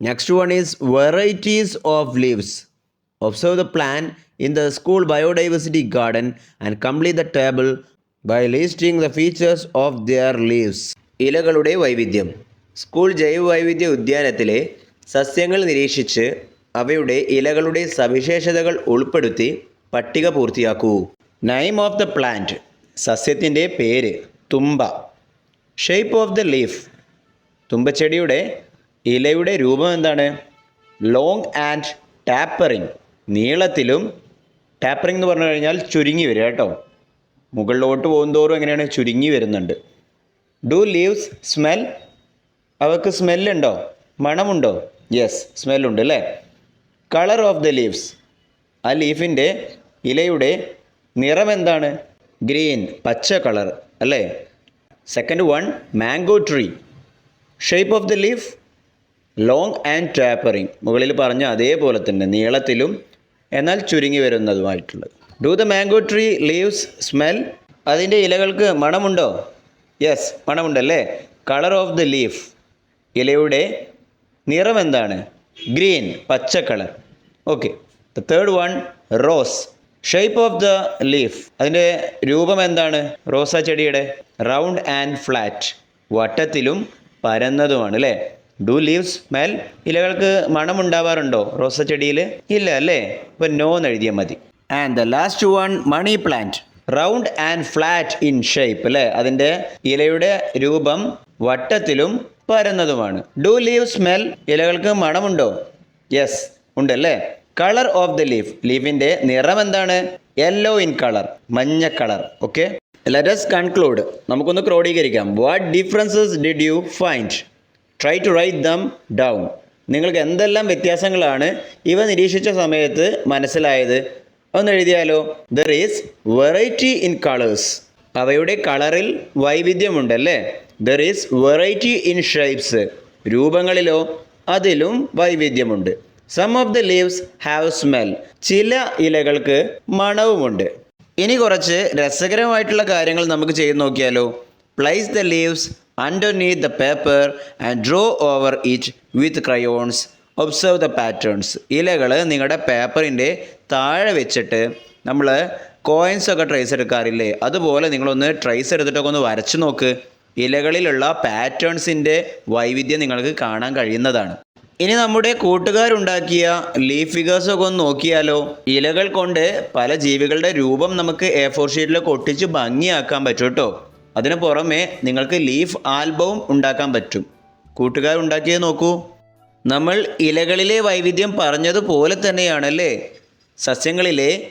Next one is varieties of leaves. Observe the plant in the school biodiversity garden and complete the table by listing the features of their leaves. ഇലകളുടെ വൈവിധ്യം school ജൈവവൈവിധ്യ ഉദ്യാനത്തിലെ സസ്യങ്ങൾ നിരീക്ഷിച്ച് അവയുടെ ഇലകളുടെ സവിശേഷതകൾ ഉൾപ്പെടുത്തി പട്ടിക പൂർത്തിയാക്കൂ നൈം ഓഫ് ദ പ്ലാന്റ് സസ്യത്തിന്റെ പേര് തുമ്പ ഷേപ്പ് ഓഫ് ദ ലീഫ് തുമ്പച്ചെടിയുടെ ഇലയുടെ രൂപം എന്താണ്? ലോങ് ആൻഡ് ടാപ്പറിങ് നീളത്തിലും ടാപ്പറിംഗ് എന്ന് പറഞ്ഞു കഴിഞ്ഞാൽ ചുരുങ്ങി വരിക കേട്ടോ. മുകളിലോട്ട് പോകുന്തോറും എങ്ങനെയാണ്? ചുരുങ്ങി വരുന്നുണ്ട്. ഡു ലീവ്സ് സ്മെൽ അവർക്ക് സ്മെല്ലുണ്ടോ മണമുണ്ടോ? യെസ് സ്മെല്ലുണ്ട് അല്ലേ? കളർ ഓഫ് ദ ലീവ്സ് ആ ലീഫിന്റെ ഇലയുടെ നിറം എന്താണ്? ഗ്രീൻ പച്ച കളർ അല്ലേ? Second one mango tree shape of the leaf long and tapering മുകളിൽ പറഞ്ഞ അതേപോലെ തന്നെ നീളത്തിലും എന്നാൽ ചുരുങ്ങി വരുന്നതുമായിട്ടുള്ളത്. Do the mango tree leaves smell അതിന്റെ ഇലകൾക്ക് മണമുണ്ടോ? യെസ് മണമുണ്ടല്ലേ? കളർ ഓഫ് ദ ലീഫ് ഇലയുടെ നിറം എന്താണ്? ഗ്രീൻ പച്ച colour okay the third one rose shape of the leaf അതിന്റെ രൂപം എന്താണ്? റോസാ ചെടിയുടെ. റൗണ്ട് ആൻഡ് ഫ്ലാറ്റ് വട്ടത്തിലും പരന്നതുമാണ് അല്ലേ? ഡു ലീവ് സ്മെൽ ഇലകൾക്ക് മണമുണ്ടാവാറുണ്ടോ? റോസ ചെടിയിൽ ഇല്ല അല്ലേ? ഇപ്പം നോ എന്ന് എഴുതിയാൽ മതി. And the last one money plant round and flat in shape അല്ലേ? അതിന്റെ ഇലയുടെ രൂപം വട്ടത്തിലും പരന്നതുമാണ്. ഡു ലീവ് സ്മെൽ ഇലകൾക്ക് മണമുണ്ടോ? യെസ് ഉണ്ടല്ലേ? കളർ ഓഫ് ദ ലീഫ് ലീഫിന്റെ നിറം എന്താണ്? യെല്ലോ ഇൻ കളർ മഞ്ഞ കളർ ഓക്കെ ലെറ്റസ് കൺക്ലൂഡ് നമുക്കൊന്ന് ക്രോഡീകരിക്കാം. What differences did you find try to write them down നിങ്ങൾക്ക് എന്തെല്ലാം വ്യത്യാസങ്ങളാണ് ഇവ നിരീക്ഷിച്ച സമയത്ത് മനസ്സിലായത്? ഒന്ന് എഴുതിയാലോ? There is variety in colours അവയുടെ കളറിൽ വൈവിധ്യമുണ്ടല്ലേ there is variety in shapes രൂപങ്ങളിലോ അതിലും വൈവിധ്യമുണ്ട്. Some of the leaves have smell ചില ഇലകൾക്ക് മണവുമുണ്ട്. ഇനി കുറച്ച് രസകരമായിട്ടുള്ള കാര്യങ്ങൾ നമുക്ക് ചെയ്ത് നോക്കിയാലോ. Place the leaves underneath the paper and draw over it with crayons observe the patterns ഇലകൾ നിങ്ങളുടെ പേപ്പറിന്റെ താഴെ വെച്ചിട്ട് നമ്മൾ കോയിൻസ് ഒക്കെ ട്രേസ് എടുക്കാറില്ലേ? അതുപോലെ നിങ്ങളൊന്ന് ട്രേസ് എടുത്തിട്ടൊക്കെ ഒന്ന് വരച്ചു നോക്ക്. ഇലകളിലുള്ള പാറ്റേൺസിന്റെ വൈവിധ്യം നിങ്ങൾക്ക് കാണാൻ കഴിയുന്നതാണ്. ഇനി നമ്മുടെ കൂട്ടുകാരുണ്ടാക്കിയ ലീഫ് ഫിഗേഴ്സ് ഒക്കെ ഒന്ന് നോക്കിയാലോ? ഇലകൾ കൊണ്ട് പല ജീവികളുടെ രൂപം നമുക്ക് എ ഫോർ ഷീറ്റിലൊക്കെ ഒട്ടിച്ച് ഭംഗിയാക്കാൻ പറ്റും കേട്ടോ. അതിന് പുറമെ നിങ്ങൾക്ക് ലീഫ് ആൽബവും ഉണ്ടാക്കാൻ പറ്റും. കൂട്ടുകാർ ഉണ്ടാക്കിയത് നോക്കൂ. നമ്മൾ ഇലകളിലെ വൈവിധ്യം പറഞ്ഞതുപോലെ തന്നെയാണല്ലേ? സസ്യങ്ങളിലെ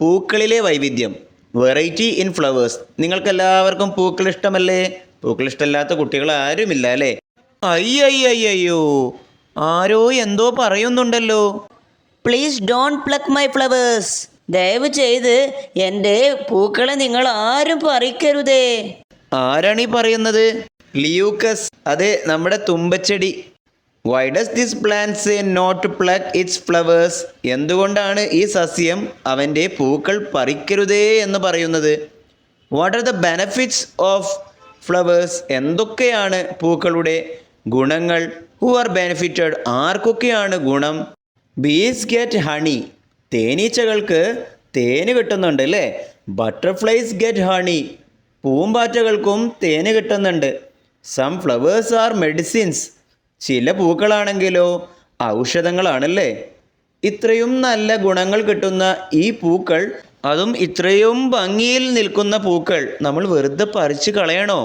പൂക്കളിലെ വൈവിധ്യം വെറൈറ്റി ഇൻ ഫ്ലവേഴ്സ് നിങ്ങൾക്കെല്ലാവർക്കും പൂക്കൾ ഇഷ്ടമല്ലേ? പൂക്കൾ ഇഷ്ടമല്ലാത്ത കുട്ടികൾ ആരുമില്ല അല്ലേ? അയ്യോ ആരോ എന്തോ പറയുന്നുണ്ടല്ലോ. Please don't pluck my flowers ദയവ് ചെയ്ത് എന്റെ പൂക്കളെ നിങ്ങൾ ആരും പറിക്കരുതേ. ആരാണ് ഈ പറയുന്നത്? ലിയൂക്കസ്. അതെ നമ്മുടെ തുമ്പച്ചെടി. Why does this plant a not pluck its flowers എന്തുകൊണ്ടാണ് ഈ സസ്യം അവന്റെ പൂക്കൾ പറിക്കരുതേ എന്ന് പറയുന്നത്? What are the benefits of flowers എന്തൊക്കെയാണ് പൂക്കളുടെ ഗുണങ്ങൾ? ഹു ആർ ബെനിഫിറ്റഡ് ആർക്കൊക്കെയാണ് ഗുണം? ബീസ് ഗെറ്റ് ഹണി തേനീച്ചകൾക്ക് തേന് കിട്ടുന്നുണ്ട് അല്ലേ? ബട്ടർഫ്ലൈസ് ഗെറ്റ് ഹണി പൂമ്പാറ്റകൾക്കും തേന് കിട്ടുന്നുണ്ട്. സം ഫ്ലവേഴ്സ് ആർ മെഡിസിൻസ് ചില പൂക്കളാണെങ്കിലോ ഔഷധങ്ങളാണല്ലേ? ഇത്രയും നല്ല ഗുണങ്ങൾ കിട്ടുന്ന ഈ പൂക്കൾ അതും ഇത്രയും ഭംഗിയിൽ നിൽക്കുന്ന പൂക്കൾ നമ്മൾ വെറുതെ പറിച്ചു കളയണോ?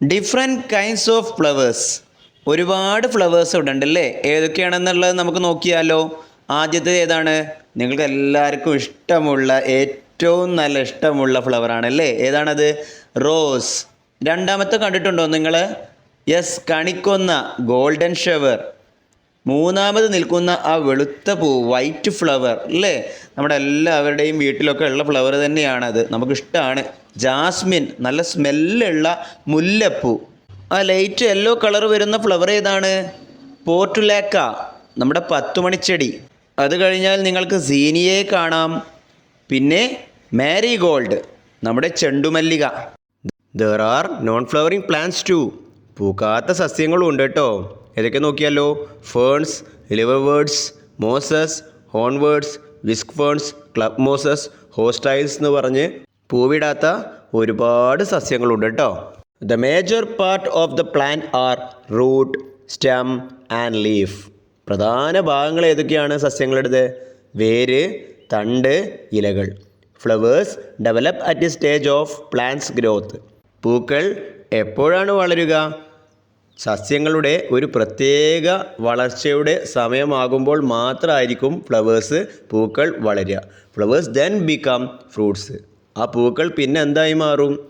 ഡിഫറെന്റ് കൈൻഡ്സ് ഓഫ് ഫ്ലവേഴ്സ് ഒരുപാട് ഫ്ലവേഴ്സ് ഉണ്ടല്ലേ ഏതൊക്കെയാണെന്നുള്ളത് നമുക്ക് നോക്കിയാലോ. ആദ്യത്തെ ഏതാണ്? നിങ്ങൾക്ക് എല്ലാവർക്കും ഇഷ്ടമുള്ള ഏറ്റവും നല്ല ഇഷ്ടമുള്ള ഫ്ലവറാണ് അല്ലേ ഏതാണത്? റോസ് രണ്ടാമത്തെ കണ്ടിട്ടുണ്ടോ നിങ്ങൾ യെസ് കണിക്കൊന്ന ഗോൾഡൻ ഷവർ മൂന്നാമത് നിൽക്കുന്ന ആ വെളുത്ത പൂ വൈറ്റ് ഫ്ലവർ അല്ലേ? നമ്മുടെ എല്ലാവരുടെയും വീട്ടിലൊക്കെ ഉള്ള ഫ്ലവർ തന്നെയാണത്. നമുക്കിഷ്ടമാണ് ജാസ്മിൻ നല്ല സ്മെല്ലുള്ള മുല്ലപ്പൂ. ആ ലൈറ്റ് യെല്ലോ കളർ വരുന്ന ഫ്ലവർ ഏതാണ്? പോർട്ടുലാക്ക നമ്മുടെ പത്തുമണിച്ചെടി അത് കഴിഞ്ഞാൽ നിങ്ങൾക്ക് സീനിയെ കാണാം. പിന്നെ മാരി ഗോൾഡ് നമ്മുടെ ചെണ്ടുമല്ലിക. There are non flowering plants too പൂക്കാത്ത സസ്യങ്ങളും ഉണ്ട് കേട്ടോ. ഏതൊക്കെ നോക്കിയാലോ? Ferns liverworts mosses hornworts whisk ferns club mosses horsetails എന്ന് പറഞ്ഞ് പൂവിടാത്ത ഒരുപാട് സസ്യങ്ങളുണ്ട് കേട്ടോ. The major part of the plant are root stem and leaf പ്രധാന ഭാഗങ്ങൾ ഏതൊക്കെയാണ് സസ്യങ്ങളുടേത്? വേര് തണ്ട് ഇലകൾ. Flowers develop at stage of plants growth. പൂക്കൾ എപ്പോഴാണ് വളരുക? സസ്യങ്ങളുടെ ഒരു പ്രത്യേക വളർച്ചയുടെ സമയമാകുമ്പോൾ മാത്രമായിരിക്കും ഫ്ലവേഴ്സ് പൂക്കൾ വളരുക. ഫ്ലവേഴ്സ് ദെൻ ബിക്കം ഫ്രൂട്ട്സ് ആ പൂക്കൾ പിന്നെ എന്തായി മാറും?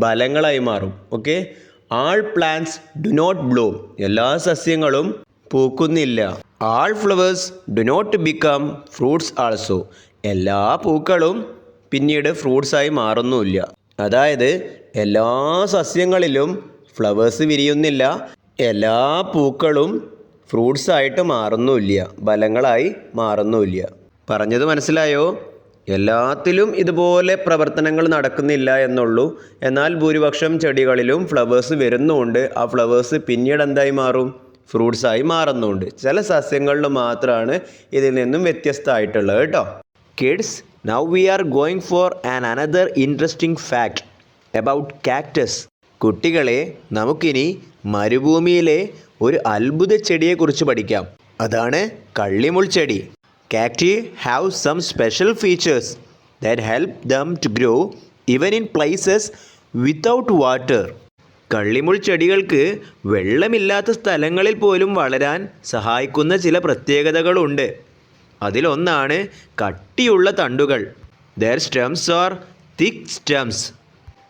ഫലങ്ങളായി മാറും. Okay all plants do not bloom എല്ലാ സസ്യങ്ങളും പൂക്കുന്നില്ല. All flowers do not become fruits also എല്ലാ പൂക്കളും പിന്നീട് ഫ്രൂട്ട്സായി മാറുന്നുമില്ല. അതായത് എല്ലാ സസ്യങ്ങളിലും ഫ്ലവേഴ്സ് വിരിയുന്നില്ല. എല്ലാ പൂക്കളും ഫ്രൂട്ട്സ് ആയിട്ട് മാറുന്നുമില്ല. ഫലങ്ങളായി മാറുന്നുമില്ല. പറഞ്ഞത് മനസ്സിലായോ? എല്ലാത്തിലും ഇതുപോലെ പ്രവർത്തനങ്ങൾ നടക്കുന്നില്ല എന്നുള്ളൂ. എന്നാൽ ഭൂരിപക്ഷം ചെടികളിലും ഫ്ലവേഴ്സ് വരുന്നുണ്ട്. ആ ഫ്ലവേഴ്സ് പിന്നീട് എന്തായി മാറും? ഫ്രൂട്ട്സായി മാറുന്നുണ്ട്. ചില സസ്യങ്ങളിൽ മാത്രമാണ് ഇതിൽ നിന്നും വ്യത്യസ്തമായിട്ടുള്ളത് കേട്ടോ. Kids now we are going for an another interesting fact about cactus കുട്ടികളെ നമുക്കിനി മരുഭൂമിയിലെ ഒരു അത്ഭുത ചെടിയെക്കുറിച്ച് പഠിക്കാം. അതാണ് കള്ളിമുൾ ചെടി. Cacti have some special features that help them to grow even in places without water കള്ളിമുൾ ചെടികൾക്ക് വെള്ളമില്ലാത്ത സ്ഥലങ്ങളിൽ പോലും വളരാൻ സഹായിക്കുന്ന ചില പ്രത്യേകതകളുണ്ട്. അതിലൊന്നാണ് കട്ടിയുള്ള തണ്ടുകൾ. Their stems are thick stems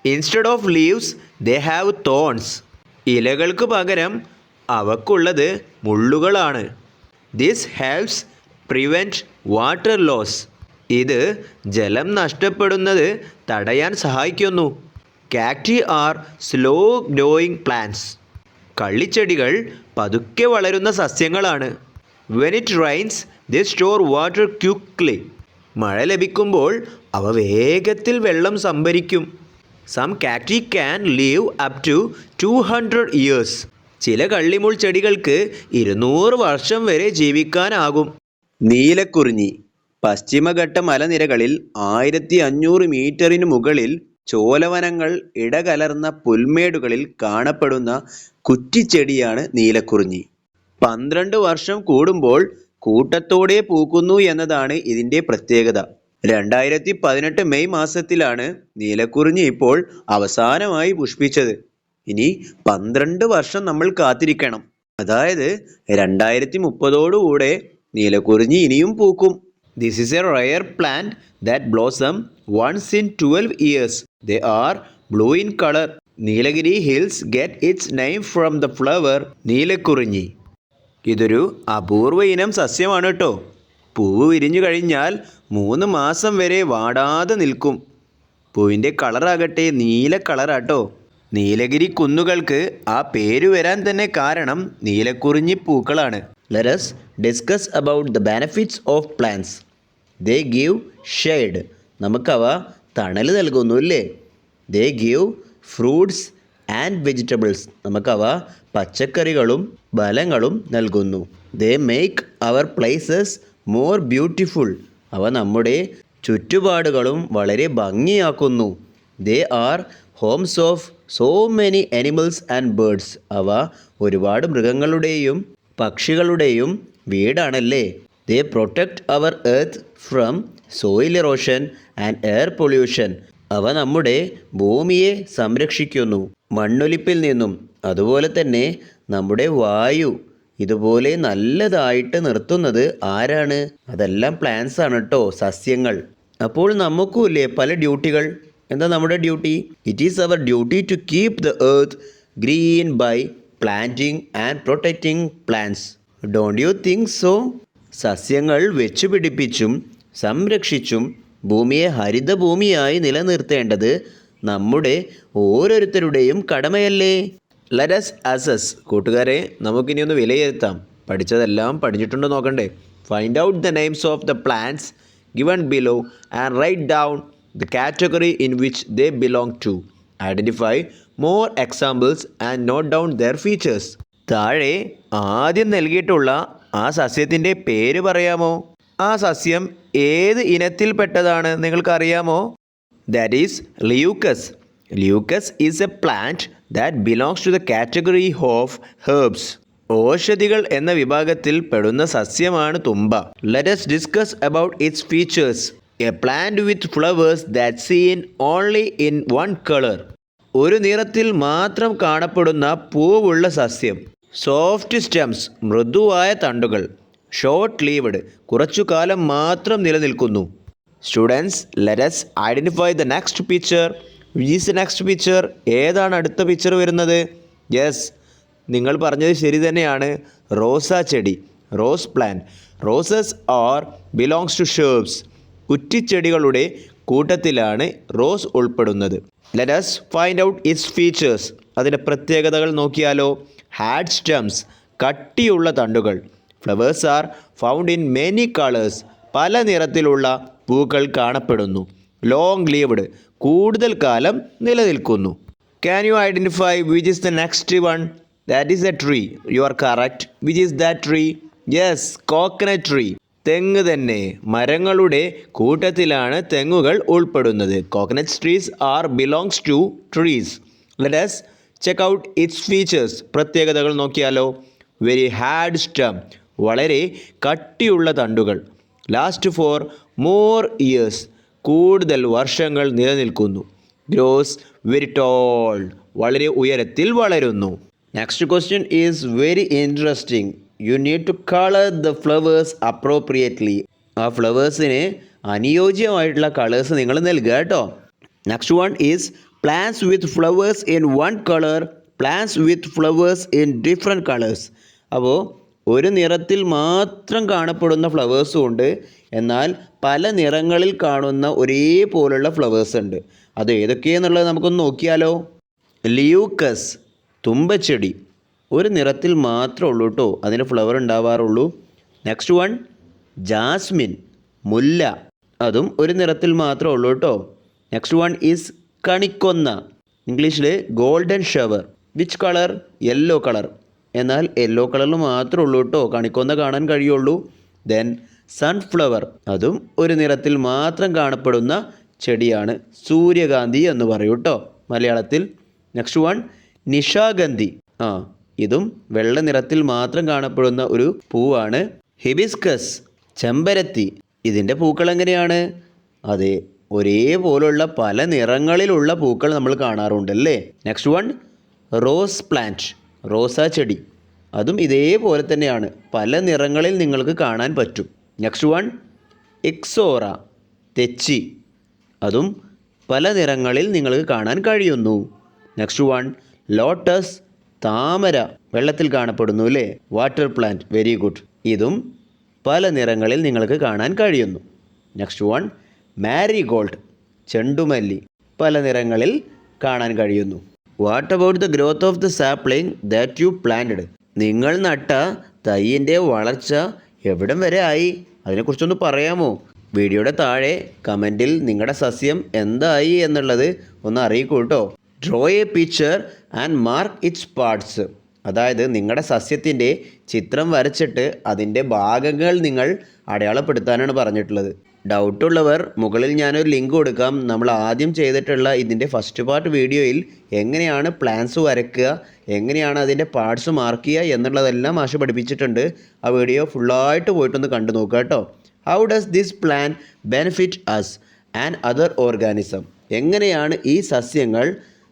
instead of leaves they have thorns ഇലകൾക്ക് പകരം അവക്കുള്ളത് മുള്ളുകളാണ്. This helps prevent water loss ഇത് ജലം നഷ്ടപ്പെടുന്നത് തടയാൻ സഹായിക്കുന്നു. Cacti are slow growing plants കള്ളിച്ചെടികൾ പതുക്കെ വളരുന്ന സസ്യങ്ങളാണ്. When it rains they store water quickly മഴ ലഭിക്കുമ്പോൾ അവ വേഗത്തിൽ വെള്ളം സംഭരിക്കും. Some cacti can live up to two hundred years ചില കള്ളിമുൾ ചെടികൾക്ക് ഇരുന്നൂറ് വർഷം വരെ ജീവിക്കാനാകും. നീലക്കുറിഞ്ഞി പശ്ചിമഘട്ട മലനിരകളിൽ ആയിരത്തി അഞ്ഞൂറ് മീറ്ററിന് മുകളിൽ ചോലവനങ്ങൾ ഇടകലർന്ന പുൽമേടുകളിൽ കാണപ്പെടുന്ന കുറ്റിച്ചെടിയാണ് നീലക്കുറിഞ്ഞി. പന്ത്രണ്ട് വർഷം കൂടുമ്പോൾ കൂട്ടത്തോടെ പൂക്കുന്നു എന്നതാണ് ഇതിന്റെ പ്രത്യേകത. രണ്ടായിരത്തി പതിനെട്ട് മെയ് മാസത്തിലാണ് നീലക്കുറിഞ്ഞി ഇപ്പോൾ അവസാനമായി പുഷ്പിച്ചത്. ഇനി പന്ത്രണ്ട് വർഷം നമ്മൾ കാത്തിരിക്കണം. അതായത് രണ്ടായിരത്തി മുപ്പതോടുകൂടെ നീലക്കുറിഞ്ഞി ഇനിയും പൂക്കും. This is a rare plant that blossom once in twelve years they are blue in color. Nilgiri hills get its name from the flower Neelakurinji ഇതൊരു അപൂർവ ഇനം സസ്യമാണ് കേട്ടോ പൂവ് വിരിഞ്ഞു കഴിഞ്ഞാൽ മൂന്ന് മാസം വരെ വാടാതെ നിൽക്കും. പൂവിന്റെ കളറാകട്ടെ നീല കളറാട്ടോ നീലഗിരി കുന്നുകൾക്ക് ആ പേര് വരാൻ തന്നെ കാരണം നീലക്കുറിഞ്ഞി പൂക്കളാണ്. Let's discuss about the benefits of plants they give shade നമുക്കവ തണൽ നൽകുന്നു അല്ലേ? They give fruits and vegetables നമുക്കവ പച്ചക്കറികളും ഫലങ്ങളും നൽകുന്നു. They make our places more beautiful അവ നമ്മുടെ ചുറ്റുപാടുകളും വളരെ ഭംഗിയാക്കുന്നു. They are homes of so many animals and birds അവ ഒരുപാട് മൃഗങ്ങളുടെയും പക്ഷികളുടെയും വീടാണല്ലേ? They protect our earth from soil erosion and air pollution അവ നമ്മുടെ ഭൂമിയെ സംരക്ഷിക്കുന്നു മണ്ണൊലിപ്പിൽ നിന്നും. അതുപോലെ തന്നെ നമ്മുടെ വായു ഇതുപോലെ നല്ലതായിട്ട് നിർത്തുന്നത് ആരാണ്? അതെല്ലാം പ്ലാന്റ്സ് ആണ് കേട്ടോ സസ്യങ്ങൾ. അപ്പോൾ നമുക്കും ഇല്ലേ പല ഡ്യൂട്ടികൾ എന്താ നമ്മുടെ duty it is our duty to keep the earth green by planting and protecting plants don't you think so സസ്യങ്ങൾ വെച്ചുപിടിപ്പിച്ചും സംരക്ഷിച്ചും ഭൂമിയെ ഹരിതഭൂമിയായി നിലനിർത്തേണ്ടത് നമ്മുടെ ഓരോരുത്തരുടെയും കടമയല്ലേ? ലരസ് അസസ് കൂട്ടുകാരെ നമുക്കിനി ഒന്ന് വിലയിരുത്താം. പഠിച്ചതെല്ലാം പഠിച്ചിട്ടുണ്ടോ നോക്കണ്ടേ. Find out the names of the plants given below and write down the category in which they belong to identify more examples and note down their features താഴെ ആദ്യം നൽകിയിട്ടുള്ള ആ സസ്യത്തിന്റെ പേര് പറയാമോ? ആ സസ്യം ഏത് ഇനത്തിൽപ്പെട്ടതാണ്? നിങ്ങൾക്കറിയാമോ? That is Leucas Leucas is a plant that belongs to the category of herbs ഓഷധികൾ എന്ന വിഭാഗത്തിൽ പെടുന്ന സസ്യമാണ് തുമ്പ. Let's discuss about its features a plant with flowers that seen only in one colour ഒരു നിറത്തിൽ മാത്രം കാണപ്പെടുന്ന പൂവുള്ള സസ്യം. സോഫ്റ്റ് സ്റ്റെംസ് മൃദുവായ തണ്ടുകൾ ഷോർട്ട് ലീവഡ് കുറച്ചു കാലം മാത്രം നിലനിൽക്കുന്നു. Students let's identify the next picture is next picture ഏതാണ് അടുത്ത പിക്ചർ വരുന്നത്? യെസ് നിങ്ങൾ പറഞ്ഞത് ശരി തന്നെയാണ്. റോസ ചെടി rose plant roses are belongs to shrubs കുറ്റിച്ചെടികളുടെ കൂട്ടത്തിലാണ് റോസ് ഉൾപ്പെടുന്നത്. Let's find out its features അതിന്റെ പ്രത്യേകതകൾ നോക്കിയാലോ. ഹാഡ് സ്റ്റംസ് കട്ടിയുള്ള തണ്ടുകൾ. Flowers are found in many colours. പല നിറത്തിലുള്ള പൂക്കൾ കാണപ്പെടുന്നു. ലോങ് ലീവ്ഡ് കൂടുതൽ കാലം നിലനിൽക്കുന്നു. Can you identify which is the next one that is a tree you are correct which is that tree yes coconut tree തെങ്ങ് തന്നെ. മരങ്ങളുടെ കൂട്ടത്തിലാണ് തെങ്ങുകൾ ഉൾപ്പെടുന്നത്. Coconut trees are belongs to trees let's check out its features പ്രത്യേകതകൾ നോക്കിയാലോ. Very hard stem വളരെ കട്ടിയുള്ള തണ്ടുകൾ. ലാസ്റ്റ് ഫോർ മോർ ഇയേഴ്സ് കൂടുതൽ വർഷങ്ങൾ നിലനിൽക്കുന്നു. ഗ്രോസ് വെരി ടോൾ വളരെ ഉയരത്തിൽ വളരുന്നു. Next question is very interesting you need to colour the flowers appropriately ആ ഫ്ലവേഴ്സിന് അനുയോജ്യമായിട്ടുള്ള കളേഴ്സ് നിങ്ങൾ നൽകുക കേട്ടോ. Next one is plants with flowers in one colour plants with flowers in different colours അപ്പോൾ ഒരു നിറത്തിൽ മാത്രം കാണപ്പെടുന്ന ഫ്ലവേഴ്സും ഉണ്ട്. എന്നാൽ പല നിറങ്ങളിൽ കാണുന്ന ഒരേപോലുള്ള ഫ്ലവേഴ്സ് ഉണ്ട്. അത് ഏതൊക്കെയെന്നുള്ളത് നമുക്കൊന്ന് നോക്കിയാലോ. ലിയൂക്കസ് തുമ്പച്ചെടി. ഒരു നിറത്തിൽ മാത്രമേ ഉള്ളൂ കേട്ടോ അതിന് ഫ്ലവർ ഉണ്ടാവാറുള്ളൂ. നെക്സ്റ്റ് വൺ ജാസ്മിൻ മുല്ല. അതും ഒരു നിറത്തിൽ മാത്രമേ ഉള്ളൂ കേട്ടോ നെക്സ്റ്റ് വൺ ഈസ് കണിക്കൊന്ന. ഇംഗ്ലീഷിൽ golden shower. Which colour? Yellow colour. എന്നാൽ യെല്ലോ കളറിൽ മാത്രമേ ഉള്ളൂ കേട്ടോ. കണിക്കൊന്ന കാണാൻ കഴിയുള്ളൂ. Then sunflower. അതും ഒരു നിറത്തിൽ മാത്രം കാണപ്പെടുന്ന ചെടിയാണ് സൂര്യകാന്തി എന്ന് പറയൂ കേട്ടോ. മലയാളത്തിൽ നെക്സ്റ്റ് വൺ നിഷാഗന്ധി. ആ ഇതും വെള്ള നിറത്തിൽ മാത്രം കാണപ്പെടുന്ന ഒരു പൂവാണ് ഹിബിസ്കസ്. ചെമ്പരത്തി. ഇതിന്റെ പൂക്കൾ എങ്ങനെയാണ്? അതെ ഒരേപോലുള്ള പല നിറങ്ങളിലുള്ള പൂക്കൾ നമ്മൾ കാണാറുണ്ട് അല്ലേ നെക്സ്റ്റ് വൺ റോസ് പ്ലാന്റ് റോസാ ചെടി. അതും ഇതേപോലെ തന്നെയാണ്. പല നിറങ്ങളിൽ നിങ്ങൾക്ക് കാണാൻ പറ്റും. നെക്സ്റ്റ് വൺ എക്സോറ തെച്ചി. അതും പല നിറങ്ങളിൽ നിങ്ങൾക്ക് കാണാൻ കഴിയുന്നു. നെക്സ്റ്റ് വൺ ലോട്ടസ് താമര. വെള്ളത്തിൽ കാണപ്പെടുന്നു അല്ലേ? വാട്ടർ പ്ലാന്റ് വെരി ഗുഡ് ഇതും പല നിറങ്ങളിൽ നിങ്ങൾക്ക് കാണാൻ കഴിയുന്നു. നെക്സ്റ്റ് വൺ മാരിഗോൾഡ് ചെണ്ടുമല്ലി പല നിറങ്ങളിൽ കാണാൻ കഴിയുന്നു. What about the growth of the sapling that you planted നിങ്ങൾ നട്ട തൈയിന്റെ വളർച്ച എവിടം വരെ ആയി? അതിനെക്കുറിച്ചൊന്ന് പറയാമോ? വീഡിയോയുടെ താഴെ കമന്റിൽ നിങ്ങളുടെ സസ്യം എന്തായി എന്നുള്ളത് ഒന്ന് അറിയിക്കൂ കേട്ടോ draw a picture and mark its parts അതായത് നിങ്ങളുടെ സസ്യത്തിന്റെ ചിത്രം വരച്ചിട്ട് അതിന്റെ ഭാഗങ്ങൾ നിങ്ങൾ അടയാളപ്പെടുത്താനാണ് പറഞ്ഞിട്ടുള്ളത്. ഡൗട്ടുള്ളവർ മുകളിൽ ഞാനൊരു ലിങ്ക് കൊടുക്കാം. നമ്മൾ ആദ്യം ചെയ്തിട്ടുള്ള ഇതിന്റെ ഫസ്റ്റ് പാർട്ട് വീഡിയോയിൽ എങ്ങനെയാണ് പ്ലാൻസ് വരയ്ക്കുക എങ്ങനെയാണ് അതിന്റെ പാർട്സ് മാർക്ക് ചെയ്യുക എന്നുള്ളതെല്ലാം മാഷ് പഠിപ്പിച്ചിട്ടുണ്ട്. ആ വീഡിയോ ഫുള്ളായിട്ട് പോയിട്ടൊന്ന് കണ്ടു നോക്കുക കേട്ടോ. How does this plant benefit us and other organism എങ്ങനെയാണ് ഈ സസ്യങ്ങൾ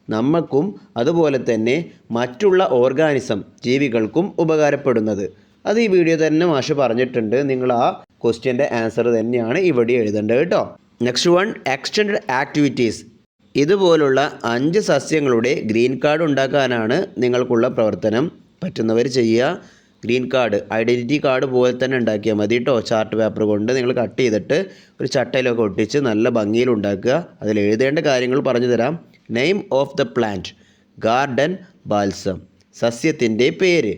നമുക്കും അതുപോലെ തന്നെ മറ്റുള്ള ഓർഗാനിസം ജീവികൾക്കും ഉപകാരപ്പെടുന്നത്? അത് ഈ വീഡിയോ തന്നെ മാഷ് പറഞ്ഞിട്ടുണ്ട്. നിങ്ങൾ ആ ക്വസ്റ്റ്യന്റെ ആൻസർ തന്നെയാണ് ഇവിടെ എഴുതേണ്ടത് കേട്ടോ. നെക്സ്റ്റ് വൺ എക്സ്റ്റൻഡ് ആക്ടിവിറ്റീസ് ഇതുപോലുള്ള അഞ്ച് സസ്യങ്ങളുടെ ഗ്രീൻ കാർഡ് ഉണ്ടാക്കാനാണ് നിങ്ങൾക്കുള്ള പ്രവർത്തനം. പറ്റുന്നവർ ചെയ്യുക. ഗ്രീൻ കാർഡ് ഐഡന്റിറ്റി കാർഡ് പോലെ തന്നെ ഉണ്ടാക്കിയാൽ മതി കേട്ടോ. ചാർട്ട് പേപ്പർ കൊണ്ട് നിങ്ങൾ കട്ട് ചെയ്തിട്ട് ഒരു ചട്ടയിലൊക്കെ ഒട്ടിച്ച് നല്ല ഭംഗിയിൽ ഉണ്ടാക്കുക. അതിൽ എഴുതേണ്ട കാര്യങ്ങൾ പറഞ്ഞു തരാം. Name of the plant garden balsam സസ്യത്തിന്റെ പേര്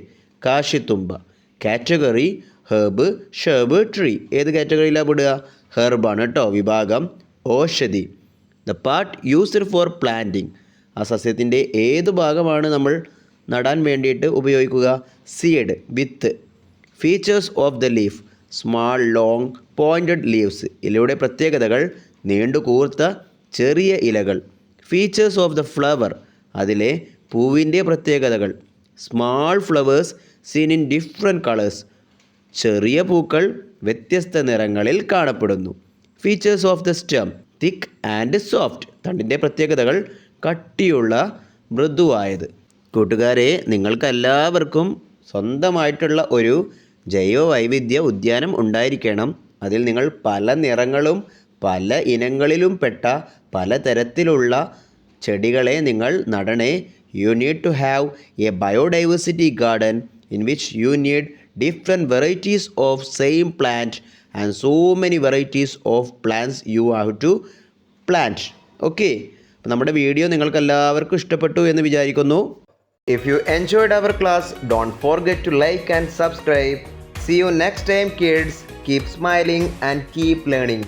കാശിത്തുമ്പ. Category herb shrub tree. ഏത് കാറ്റഗറിയിലാണ് പെടുക? ഹെർബാണ് കേട്ടോ വിഭാഗം ഓഷധി. The part used for planting. ആ സസ്യത്തിന്റെ ഏത് ഭാഗമാണ് നമ്മൾ നടാൻ വേണ്ടിയിട്ട് ഉപയോഗിക്കുക? Seed with. Features of the leaf. Small long pointed leaves. ഇലയുടെ പ്രത്യേകതകൾ നീണ്ടു കൂർത്ത ചെറിയ ഇലകൾ. Features of the flower. അതിലെ പൂവിന്റെ പ്രത്യേകതകൾ. Small flowers seen in different colours. ചെറിയ പൂക്കൾ വ്യത്യസ്ത നിറങ്ങളിൽ കാണപ്പെടുന്നു. Features of the stem thick and soft തണ്ടിന്റെ പ്രത്യേകതകൾ കട്ടിയുള്ള മൃദുവായത്. കൂട്ടുകാരെ നിങ്ങൾക്കെല്ലാവർക്കും സ്വന്തമായിട്ടുള്ള ഒരു ജൈവ വൈവിധ്യ ഉദ്യാനം ഉണ്ടായിരിക്കണം. അതിൽ നിങ്ങൾ പല നിറങ്ങളും പല ഇനങ്ങളിലും പെട്ട പല തരത്തിലുള്ള ചെടികളെ നിങ്ങൾ നടണേ you need to have a biodiversity garden in which you need different varieties of same plant and so many varieties of plants you have to plant okay അപ്പോൾ നമ്മുടെ വീഡിയോ നിങ്ങൾക്ക് എല്ലാവർക്കും ഇഷ്ടപ്പെട്ടു എന്ന് വിചാരിക്കുന്നു. If you enjoyed our class don't forget to like and subscribe see you next time kids keep smiling and keep learning